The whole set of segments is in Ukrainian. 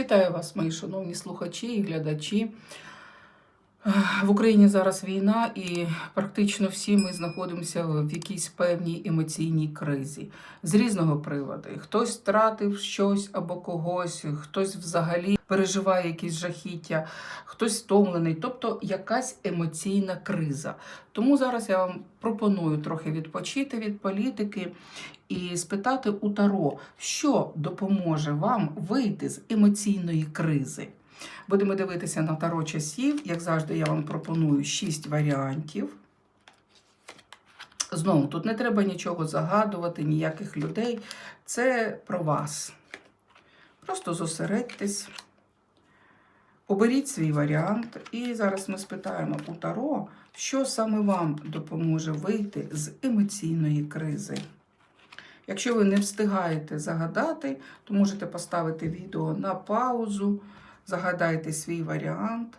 Вітаю вас, мої шановні слухачі і глядачі. В Україні зараз війна, і практично всі ми знаходимося в якійсь певній емоційній кризі з різного приводу. Хтось втратив щось або когось, хтось взагалі переживає якісь жахіття, хтось втомлений, тобто якась емоційна криза. Тому зараз я вам пропоную трохи відпочити від політики і спитати у Таро, що допоможе вам вийти з емоційної кризи. Будемо дивитися на таро часів. Як завжди, я вам пропоную 6 варіантів. Знову, тут не треба нічого загадувати, ніяких людей. Це про вас. Просто зосередьтесь, оберіть свій варіант. І зараз ми спитаємо у Таро, що саме вам допоможе вийти з емоційної кризи. Якщо ви не встигаєте загадати, то можете поставити відео на паузу, загадайте свій варіант.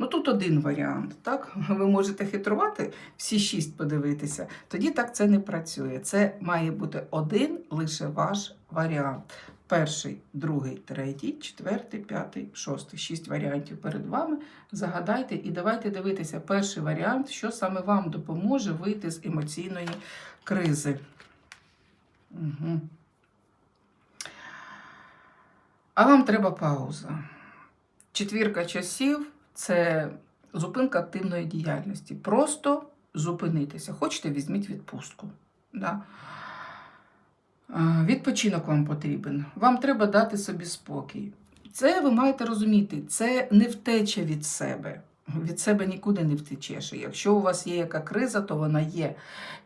Ну, тут один варіант, так? Ви можете хитрувати, всі шість подивитися. Тоді так це не працює. Це має бути один лише ваш варіант. Перший, другий, третій, четвертий, п'ятий, шостий. Шість варіантів перед вами. Загадайте і давайте дивитися перший варіант, що саме вам допоможе вийти з емоційної кризи. Угу. А вам треба пауза. Четвірка часів це зупинка активної діяльності. Просто зупинитися. Хочете, візьміть відпустку. Да? Відпочинок вам потрібен. Вам треба дати собі спокій. Це ви маєте розуміти, це не втеча від себе. Від себе нікуди не втечеш. І Якщо у вас є яка криза, то вона є.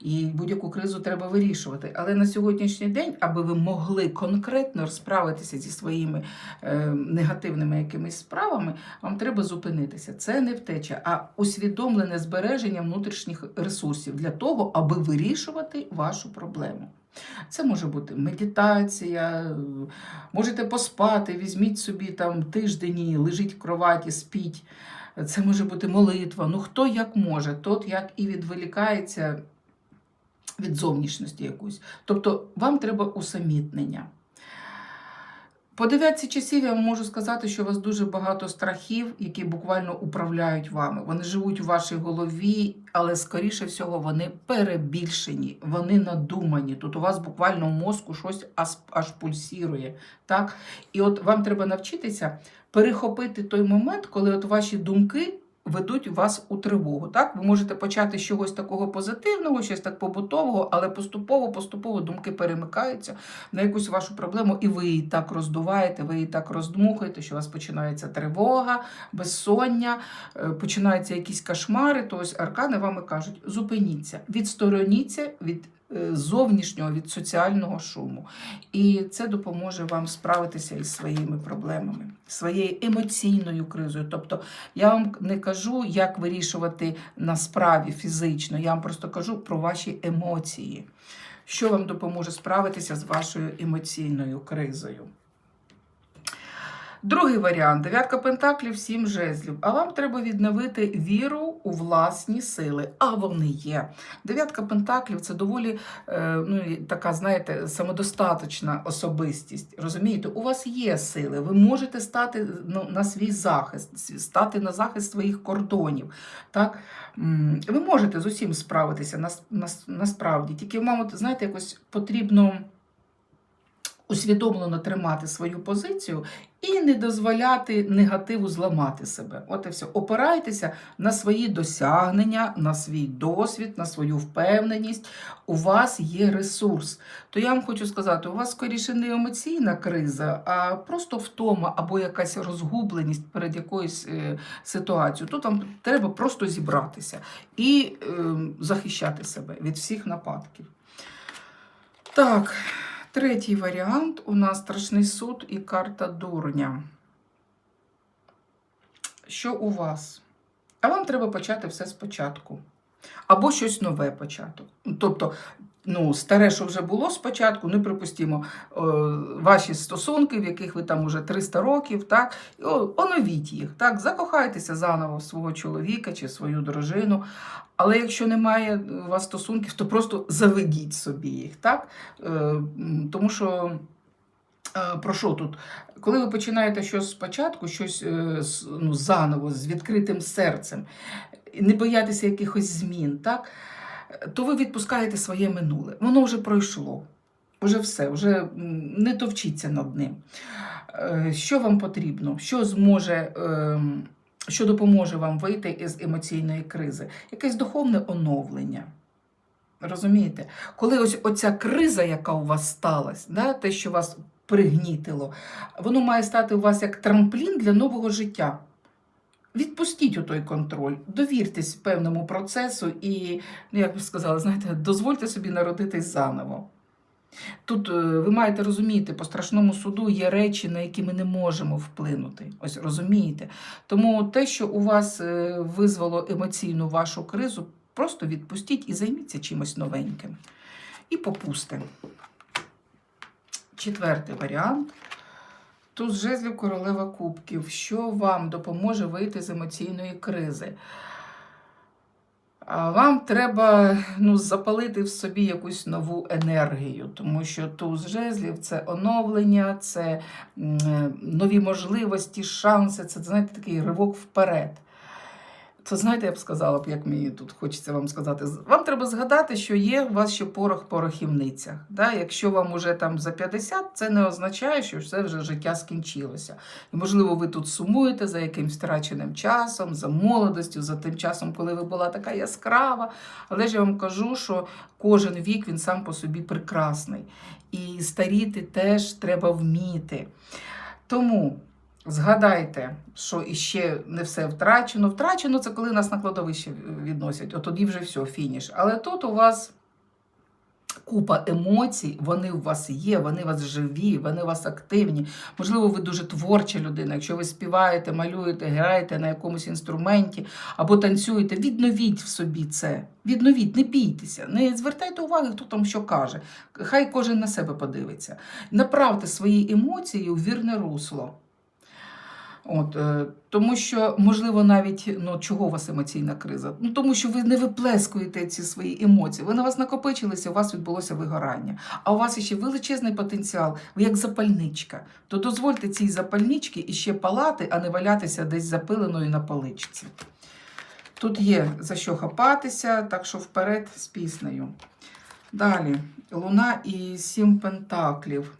І будь-яку кризу треба вирішувати. Але на сьогоднішній день, аби ви могли конкретно розправитися зі своїми е, негативними якимись справами, вам треба зупинитися. Це не втеча, а усвідомлене збереження внутрішніх ресурсів для того, аби вирішувати вашу проблему. Це може бути медитація, можете поспати, візьміть собі там тиждень, лежіть в кроваті, спіть. Це може бути молитва. Ну хто як може, тот як і відволікається від зовнішності якусь. Тобто вам треба усамітнення. По дев'ятці часів я вам можу сказати, що у вас дуже багато страхів, які буквально управляють вами. Вони живуть у вашій голові, але, скоріше всього, вони перебільшені, вони надумані. Тут у вас буквально в мозку щось аж, пульсірує. Так? І от вам треба навчитися перехопити той момент, коли от ваші думки ведуть вас у тривогу. Так? Ви можете почати з чогось такого позитивного, щось так побутового, але поступово, поступово думки перемикаються на якусь вашу проблему, і ви її так роздуваєте, ви її так роздмухаєте, що у вас починається тривога, безсоння, е, починаються якісь кошмари. То ось аркани вами кажуть: зупиніться, відстороніться від зовнішнього, від соціального шуму. І це допоможе вам справитися із своїми проблемами, своєю емоційною кризою. Тобто я вам не кажу, як вирішувати на справі фізично, я вам просто кажу про ваші емоції, що вам допоможе справитися з вашою емоційною кризою. Другий варіант дев'ятка пентаклів, сім жезлів. А вам треба відновити віру у власні сили. А вони є. Дев'ятка пентаклів це доволі е, ну, така, знаєте, самодостаточна особистість. Розумієте, у вас є сили, ви можете стати ну, на свій захист, стати на захист своїх кордонів. Так? Ви можете з усім справитися нас- нас- насправді. Тільки вам, знаєте, якось потрібно усвідомлено тримати свою позицію не дозволяти негативу зламати себе. От і все. Опирайтеся на свої досягнення, на свій досвід, на свою впевненість. У вас є ресурс. То я вам хочу сказати, у вас скоріше не емоційна криза, а просто втома або якась розгубленість перед якоюсь е, ситуацією. Тут вам треба просто зібратися і е, захищати себе від всіх нападків. Так. Третій варіант у нас страшний суд і карта дурня. Що у вас? А вам треба почати все спочатку. Або щось нове почати. Тобто, ну, старе, що вже було спочатку, ну, припустимо, е, ваші стосунки, в яких ви там уже 300 років, так, оновіть їх, так, закохайтеся заново свого чоловіка чи свою дружину. Але якщо немає у вас стосунків, то просто заведіть собі їх, так? Е, Тому що Е, Про що тут? Коли ви починаєте щось спочатку, щось е, ну, заново, з відкритим серцем, не боятися якихось змін, так? То ви відпускаєте своє минуле. Воно вже пройшло. Уже все, вже не товчіться над ним. Е, Що вам потрібно? Що зможе, ем, що допоможе вам вийти із емоційної кризи? Якесь духовне оновлення. Розумієте? Коли ось оця криза, яка у вас сталася, да, те, що вас пригнітило, воно має стати у вас як трамплін для нового життя. Відпустіть у той контроль, довіртесь певному процесу і, ну, як ви сказали, знаєте, дозвольте собі народитись заново. Тут е, ви маєте розуміти, по страшному суду є речі, на які ми не можемо вплинути. Ось розумієте. Тому те, що у вас е, визвало емоційну вашу кризу, просто відпустіть і займіться чимось новеньким. І попусте. Четвертий варіант. Туз жезлів королева кубків. Що вам допоможе вийти з емоційної кризи? Вам треба ну, запалити в собі якусь нову енергію, тому що туз жезлів це оновлення, це е, нові можливості, шанси, це знаєте, такий ривок вперед. Це знаєте, я б сказала як мені тут хочеться вам сказати. Вам треба згадати, що є у вас ще порох в порохівницях. Да? Якщо вам уже там за 50, це не означає, що все вже життя скінчилося. І, можливо, ви тут сумуєте за якимсь втраченим часом, за молодостю, за тим часом, коли ви була така яскрава. Але ж я вам кажу, що кожен вік він сам по собі прекрасний. І старіти теж треба вміти. Тому. Згадайте, що іще не все втрачено. Втрачено це коли нас на кладовище відносять. От тоді вже все, фініш. Але тут у вас купа емоцій, вони у вас є, вони у вас живі, вони у вас активні. Можливо, ви дуже творча людина. Якщо ви співаєте, малюєте, граєте на якомусь інструменті або танцюєте, відновіть в собі це. Відновіть, не бійтеся, не звертайте уваги, хто там що каже. Хай кожен на себе подивиться. Направте свої емоції у вірне русло. От, е, тому що, можливо, навіть ну, чого у вас емоційна криза? Ну, тому що ви не виплескуєте ці свої емоції. Ви на вас накопичилися, у вас відбулося вигорання. А у вас ще величезний потенціал, ви як запальничка. То дозвольте цій запальничці іще палати, а не валятися десь запиленою на поличці. Тут є за що хапатися, так що вперед з піснею. Далі, Луна і сім пентаклів.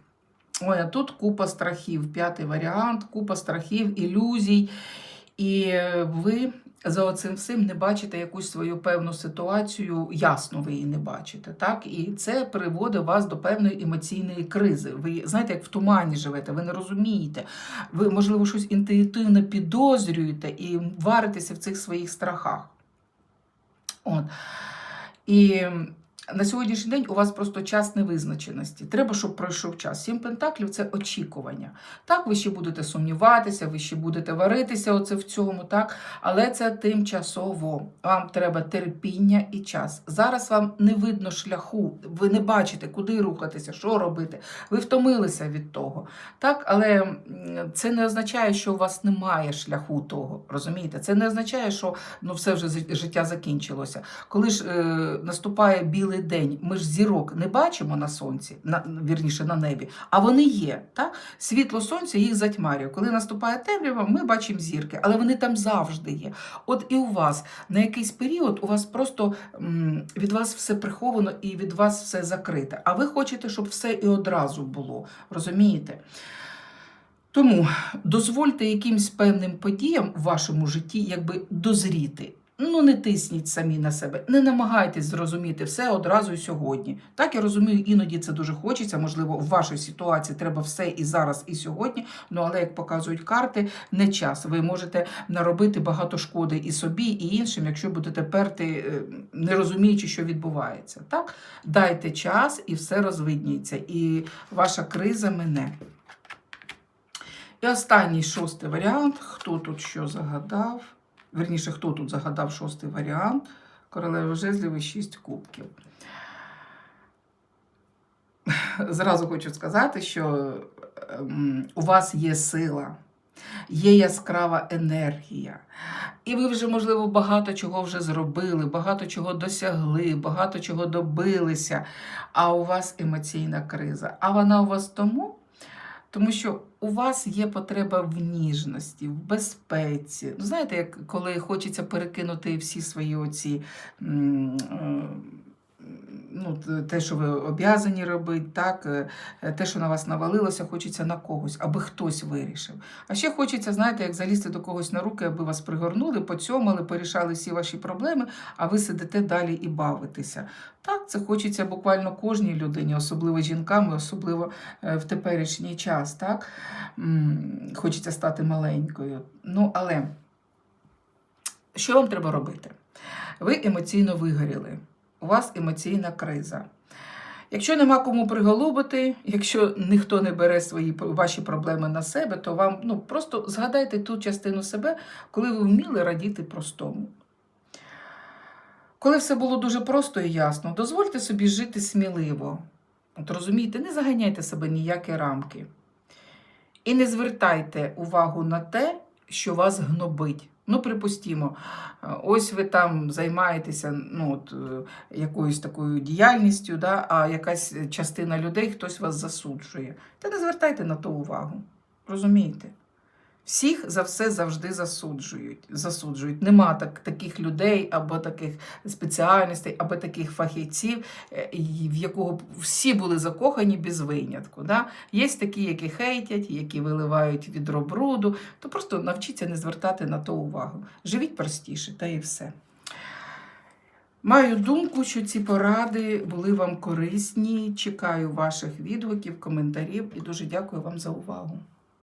Ой, а тут купа страхів, п'ятий варіант, купа страхів, ілюзій. І ви за оцим всім не бачите якусь свою певну ситуацію, ясно ви її не бачите. так? І це приводить вас до певної емоційної кризи. Ви знаєте, як в тумані живете, ви не розумієте. Ви, можливо, щось інтуїтивно підозрюєте і варитеся в цих своїх страхах. От. І на сьогоднішній день у вас просто час невизначеності. Треба, щоб пройшов час. Сім пентаклів це очікування. Так, ви ще будете сумніватися, ви ще будете варитися оце в цьому, так? але це тимчасово. Вам треба терпіння і час. Зараз вам не видно шляху, ви не бачите, куди рухатися, що робити. Ви втомилися від того. Так, але це не означає, що у вас немає шляху того. Розумієте? Це не означає, що ну все вже життя закінчилося. Коли ж е, наступає білий день, ми ж зірок не бачимо на сонці, на вірніше на небі, а вони є. Так? Світло сонця їх затьмарює. Коли наступає темрява, ми бачимо зірки, але вони там завжди є. От і у вас на якийсь період у вас просто від вас все приховано і від вас все закрите. А ви хочете, щоб все і одразу було. Розумієте? Тому дозвольте якимсь певним подіям в вашому житті якби дозріти. Ну, не тисніть самі на себе, не намагайтесь зрозуміти все одразу і сьогодні. Так я розумію, іноді це дуже хочеться. Можливо, в вашій ситуації треба все і зараз, і сьогодні. Ну але як показують карти, не час. Ви можете наробити багато шкоди і собі, і іншим, якщо будете перти, е, не розуміючи, що відбувається. Так, дайте час, і все розвидніться, і ваша криза мине. І останній шостий варіант. Хто тут що загадав? Верніше, хто тут загадав шостий варіант? Королева жезлів і шість кубків. Зразу хочу сказати, що ем, у вас є сила, є яскрава енергія. І ви вже, можливо, багато чого вже зробили, багато чого досягли, багато чого добилися. А у вас емоційна криза. А вона у вас тому, Тому що у вас є потреба в ніжності, в безпеці. Ну, знаєте, як коли хочеться перекинути всі свої оці. м, е, Ну, те, що ви об'язані робити, так, е, те, що на вас навалилося, хочеться на когось, аби хтось вирішив. А ще хочеться, знаєте, як залізти до когось на руки, аби вас пригорнули, поцьомали, порішали всі ваші проблеми, а ви сидите далі і бавитеся. Так, це хочеться буквально кожній людині, особливо жінкам, особливо е, в теперішній час. Так? Хочеться стати маленькою. Ну, але що вам треба робити? Ви емоційно вигоріли, у вас емоційна криза. Якщо нема кому приголубити, якщо ніхто не бере свої ваші проблеми на себе, то вам ну, просто згадайте ту частину себе, коли ви вміли радіти простому. Коли все було дуже просто і ясно, дозвольте собі жити сміливо. От розумієте, не заганяйте себе ніякі рамки. І не звертайте увагу на те, що вас гнобить. Ну, припустімо, е, ось ви там займаєтеся ну, от, е, якоюсь такою діяльністю, да, а якась частина людей хтось вас засуджує. Та не звертайте на то увагу. Розумієте? Всіх за все завжди засуджують. засуджують. Нема так, таких людей або таких спеціальностей, або таких фахівців, е, в якого всі були закохані без винятку. Да? Є такі, які хейтять, які виливають відро бруду, то просто навчіться не звертати на то увагу. Живіть простіше, та і все. Маю думку, що ці поради були вам корисні. Чекаю ваших відгуків, коментарів і дуже дякую вам за увагу.